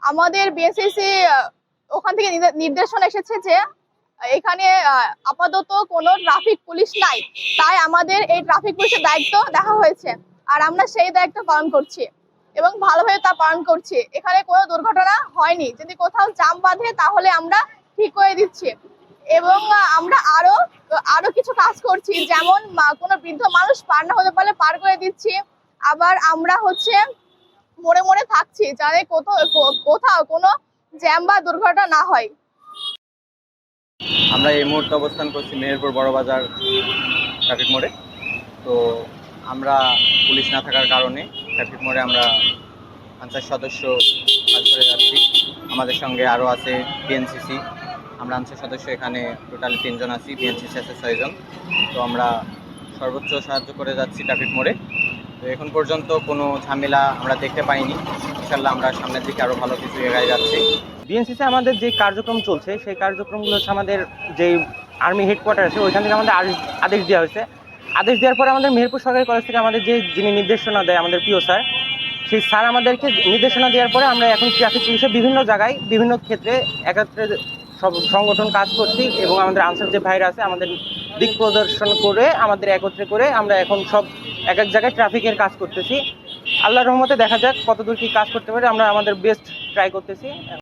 আমাদের বিএসসিসি ওখান থেকে নির্দে- নির্দেশনা এসেছে যে, এখানে আপাতত কোনো ট্রাফিক পুলিশ নাই। তাই আমাদের এই ট্রাফিক পুলিশের দায়িত্ব দেখা হয়েছে। আর আমরা সেই দায়িত্ব পালন করছি। এবং ভালোভাবে তা পালন করছি। এখানে কোনো দুর্ঘটনা হয়নি। যদি কোথাও জাম বাঁধে, তাহলে আমরা ঠিক করে দিচ্ছি। এবং আমরা আরও আরও কিছু কাজ করছি। যেমন কোনো বৃদ্ধ মানুষ পার না হতে পারলে পার করে দিচ্ছি। আবার আমরা হচ্ছে মোড়ে মোড়ে থাকছি যাতে কোথাও কোথাও কোনো জ্যাম বা দুর্ঘটনা না হয়। আমরা এই মুহূর্তে অবস্থান করছি মেহেরপুর বড়বাজার ট্রাফিক মোড়ে তো আমরা পুলিশ না থাকার কারণে ট্রাফিক মোড়ে আমরা পঞ্চাশ সদস্য কাজ করে যাচ্ছি। আমাদের সঙ্গে আরও আছে বিএনসিসি আমরা আনসার সদস্য এখানে টোটালি তিনজন আছি বিএনসিসি আছে ছয়জন। তো আমরা সর্বোচ্চ সাহায্য করে যাচ্ছি ট্রাফিক মোড়ে তো এখন পর্যন্ত কোনো ঝামেলা আমরা দেখতে পাইনি। ইনশাল্লাহ আমরা সামনের দিকে আরও ভালো কিছু এগিয়ে যাচ্ছি। বিএনসিসি আমাদের যে কার্যক্রম চলছে, সেই কার্যক্রমগুলো হচ্ছে আমাদের যে আর্মি হেডকোয়ার্টার আছে, ওইখান থেকে আমাদের আদেশ- দেওয়া হয়েছে। আদেশ দেওয়ার পরে আমাদের মেহেরপুর সরকারি কলেজ থেকে আমাদের যে, যিনি নির্দেশনা দেয় আমাদের প্রিয় স্যার, সেই স্যার আমাদেরকে নির্দেশনা দেওয়ার পরে আমরা এখন ট্রাফিক পুলিশের বিভিন্ন জায়গায়, বিভিন্ন ক্ষেত্রে একত্রে সব সংগঠন কাজ করছি এবং আমাদের আনসার যে ভাইরা আছে, আমাদের দিক প্রদর্শন করে, আমাদের একত্রে করে আমরা এখন সব এক এক জায়গায় ট্রাফিকের কাজ করতেছি। আল্লাহর রহমতে দেখা যাক কতদূর কি কাজ করতে পারে, আমরা আমাদের বেস্ট ট্রাই করতেছি।